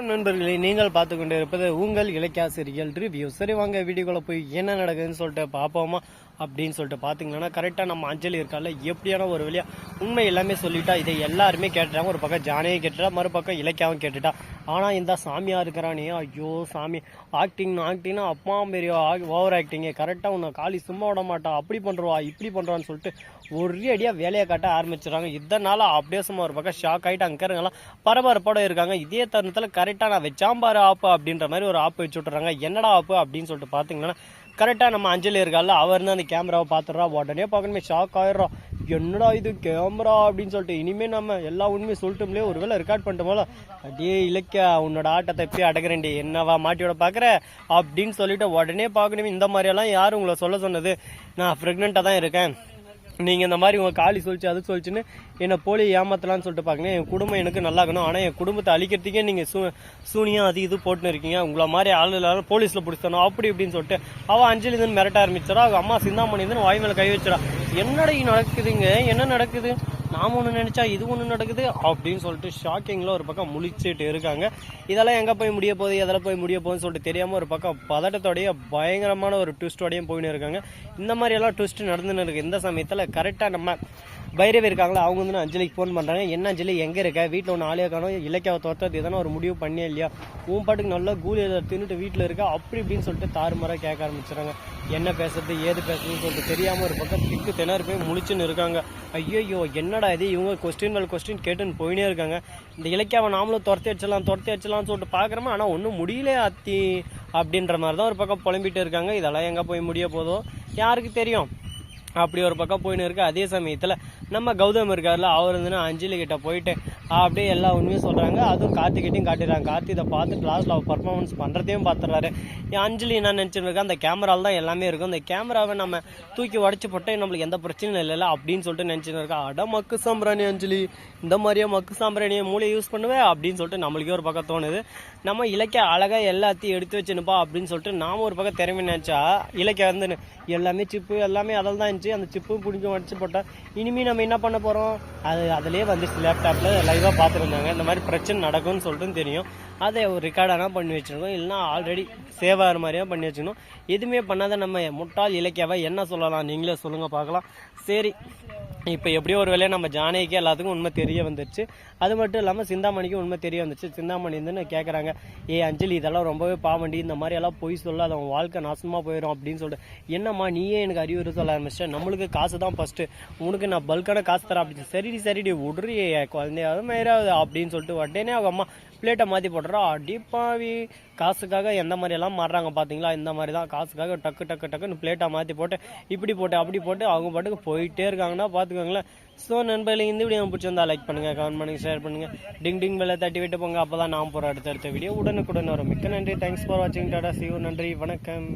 வணக்கம் நண்பர்களே. நீங்கள் பார்த்து கொண்டு இருப்பது உங்கள் இலக்கியாசிரியல் ரிவ்யூ. சரி வாங்க வீடியோவில் போய் என்ன நடக்குதுன்னு சொல்லிட்டு பார்ப்போமா? அப்படின்னு சொல்லிட்டு பார்த்தீங்கன்னா கரெக்டாக நம்ம அஞ்சலி இருக்கால எப்படியான ஒரு வழியாக உண்மை எல்லாமே சொல்லிட்டா இதை எல்லாருமே கேட்டுட்டாங்க. ஒரு பக்கம் ஜானகியை கேட்டுட்டா மறுபக்கம் இலக்கியாவும் கேட்டுட்டா. ஆனால் இந்த சாமியாக இருக்கிறானே ஐயோ சாமி. ஆக்டிங் ஆக்டிங்னா அப்பா பெரிய ஓவர் ஆக்டிங்கு கரெக்டாக உன்னை காலி சும்மா விட மாட்டா. அப்படி பண்ணுறவா இப்படி பண்ணுறான்னு சொல்லிட்டு ஒரே அடியாக வேலையை காட்ட ஆரம்பிச்சிடுறாங்க. இதனால் அப்படியே சும்மா ஒரு பக்கம் ஷாக் ஆகிட்டு அங்கே இருங்கலாம் பரபரப்போட இருக்காங்க. இதே தருணத்தில் கரெக்டாக நான் வச்சாம்பார் ஆப்பு அப்படின்ற மாதிரி ஒரு ஆப்பு வச்சு விட்டுறாங்க. என்னடா ஆப்பு அப்படின்னு சொல்லிட்டு பார்த்தீங்கன்னா கரெக்டாக நம்ம அஞ்சலி இருக்கால அவர் தான் அந்த கேமராவை பார்த்துட்றா உடனே பார்க்கணுமே ஷாக் ஆயிடுறோம் என்னடா இது கேமரா அப்படின்னு சொல்லிட்டு இனிமேல் நம்ம எல்லா உண்மையும் சொல்லிட்டோம்லே ஒருவேளை ரெக்கார்ட் பண்ணிட்டோமோல அப்படியே இலக்கியா உன்னோட ஆட்டத்தை எப்படி அடக்கிறேன்டி என்னவா மாட்டியோட பார்க்குற அப்படின்னு சொல்லிட்டு உடனே பார்க்கணுமே இந்த மாதிரியெல்லாம் யார் உங்களை சொல்ல சொன்னது? நான் ப்ரெக்னெண்ட்டாக தான் இருக்கேன். நீங்கள் இந்த மாதிரி உங்கள் காலி சொல்லிச்சு அது சொல்லிச்சுன்னு என்னை போலி ஏமாத்தலாம்னு சொல்லிட்டு பார்க்கணும் என் குடும்பம் எனக்கு நல்லா இருக்கணும் ஆனால் என் குடும்பத்தை அழிக்கிறதுக்கே நீங்கள் சூ சூனியம் அது இது போட்டுன்னு இருக்கீங்க. உங்களை மாதிரி ஆள் இல்லாத போலீஸில் பிடிச்சணும் அப்படி இப்படின்னு சொல்லிட்டு அவள் அஞ்சலி இதுன்னு மிரட்ட ஆரம்பிச்சிடா. அவங்க அம்மா சிந்தாமணி இதுன்னு வாய் மேலே கை வச்சிடா. என்னடா நடக்குதுங்க? என்ன நடக்குது? நாம் ஒன்று நினச்சா இது ஒன்று நடக்குது அப்படின்னு சொல்லிட்டு ஷாக்கிங்கில் ஒரு பக்கம் முழிச்சிட்டு இருக்காங்க. இதெல்லாம் எங்கே போய் முடிய போகுது? எதில் போய் முடிய போகுதுன்னு சொல்லிட்டு தெரியாமல் ஒரு பக்கம் பதட்டத்தோடைய பயங்கரமான ஒரு ட்விஸ்டோடையும் போயின்னு இருக்காங்க. இந்த மாதிரி எல்லாம் ட்விஸ்ட் நடந்துன்னு இருக்குது இந்த சமயத்தில் கரெக்டாக நம்ம பைரவி இருக்காங்களா அவங்க வந்து அஞ்சலிக்கு ஃபோன் பண்ணுறாங்க என்ன அஞ்சலி எங்கே இருக்க? வீட்டில் ஒன்று ஆளே காணும். இலக்கியாவை தோற்றது எதனா ஒரு முடிவு பண்ணியே இல்லையா? உன் பாட்டுக்கு நல்லா கூலி எதை தின்னுட்டு வீட்டில் இருக்கா? அப்படி இப்படின்னு சொல்லிட்டு தாறுமாறாக கேட்க ஆரம்பிச்சுறாங்க என்ன பேசுறது ஏது பேசுறதுன்னு சொல்லிட்டு தெரியாமல் ஒரு பக்கம் திக்கு திணறு போய் முழிச்சுன்னு இருக்காங்க. ஐயோ என்னடா இது? இவங்க கொஸ்டின் மேல் கொஸ்டின் கேட்டுன்னு போயினே இருக்காங்க. இந்த இலக்கியாவை நாமளும் துரத்தி அடிச்சலாம் துரத்தி அடிச்சலாம்னு சொல்லிட்டு பார்க்குறோமா ஆனால் ஒன்றும் முடியல அத்தி அப்படின்ற மாதிரி தான் ஒரு பக்கம் புலம்பிட்டு இருக்காங்க. இதெல்லாம் எங்கே போய் முடிய போதோ? யாருக்கு தெரியும்? அப்படி ஒரு பக்கம் போயின்னு இருக்கு. அதே சமயத்தில் நம்ம கௌதம் இருக்கார்ல அவர் வந்து அஞ்சலி கிட்ட போயிட்டு அப்படியே எல்லா உண்மையும் சொல்கிறாங்க அதுவும் கார்த்திகிட்டையும் காட்டிடுறாங்க. கார்த்தி இதை பார்த்து கிளாஸில் அவர் பர்ஃபார்மன்ஸ் பண்ணுறதையும் பார்த்துறாரு அஞ்சலி என்ன நினச்சிட்டு இருக்கா அந்த கேமராவில் தான் எல்லாமே இருக்கும். அந்த கேமராவை நம்ம தூக்கி உடச்சி போட்டு நம்மளுக்கு எந்த பிரச்சனையும் இல்லைல்ல அப்படின்னு சொல்லிட்டு நினச்சின்னு இருக்கா அட மக்கு சாம்பிராணி அஞ்சலி. இந்த மாதிரியே மக்கு சாம்பிராணியை மூளையை யூஸ் பண்ணுவேன் அப்படின்னு சொல்லிட்டு நம்மளுக்கே ஒரு பக்கம் தோணுது. நம்ம இலக்கிய அழகாக எல்லாத்தையும் எடுத்து வச்சுனுப்பா அப்படின்னு சொல்லிட்டு நாம் ஒரு பக்கம் திறமை நினச்சா இலக்கிய வந்து எல்லாமே சிப்பு எல்லாமே அதில் தான் இருந்துச்சு. அந்த சிப்பு பிடிச்சி உடச்சி போட்டால் இனிமேல் நம்ம என்ன பண்ண போகிறோம் அது அதிலே வந்துச்சு லேப்டாப்பில் லைவாக பார்த்துருந்தாங்க. இந்த மாதிரி பிரச்சனை நடக்கும்னு சொல்லிட்டு தெரியும். அதை ஒரு ரெக்கார்டானா பண்ணி வச்சுருக்கோம். இல்லைனா ஆல்ரெடி சேவ் ஆகிற மாதிரியா பண்ணி வச்சுக்கணும் எதுவுமே பண்ணாத நம்ம முட்டாள் இலக்கியாவை என்ன சொல்லலாம்? நீங்களே சொல்லுங்கள் பார்க்கலாம். சரி. இப்போ எப்படியோ ஒரு வேலையை நம்ம ஜானகிக்கு எல்லாத்துக்கும் உண்மை தெரிய வந்துருச்சு. அது மட்டும் இல்லாமல் சிந்தாமணிக்கும் உண்மை தெரிய வந்துச்சு. சிந்தாமணி வந்து கேட்குறாங்க ஏ அஞ்சலி இதெல்லாம் ரொம்பவே பாவண்டி. இந்த மாதிரி எல்லாம் பொய் சொல்ல அது அவன் வாழ்க்கை நாசமாக போயிடும் அப்படின்னு சொல்லிட்டு. என்னம்மா நீயே எனக்கு அறிவுரை சொல்ல ஆரம்பிச்சிட்ட. நம்மளுக்கு காசு தான் ஃபஸ்ட்டு உனக்கு நான் பல்கான காசு தரேன் அப்படின்னு சரிடி சரிடி விட்றி குழந்தையாவது மயிராவது அப்படின்னு சொல்லிட்டு உடனே அவங்க அம்மா பிளேட்டை மாற்றி போட்டுறா அடிப்பாவி. காசுக்காக எந்த மாதிரி எல்லாம் மாறுறாங்க பார்த்தீங்களா இந்த மாதிரி தான். காசுக்காக டக்கு டக்கு டக்குன்னு பிளேட்டை மாற்றி போட்டு இப்படி போட்டு அப்படி போட்டு அவங்க பாட்டுக்கு போயிட்டே இருக்காங்கன்னா பார்த்துக்கோங்களேன் ஸோ நண்பர்களே இந்த வீடியோ பிடிச்சிருந்தா லைக் பண்ணுங்கள் கமெண்ட் பண்ணுங்கள் ஷேர் பண்ணுங்கள் டிங் டிங் வெளில தட்டி விட்டு போங்க. அப்போ தான் நான் போகிற அடுத்த வீடியோ உடனுக்குடன் வரும். மிக்க நன்றி. தேங்க்ஸ் ஃபார் வாட்சிங் டாடா. சிவ நன்றி. வணக்கம்.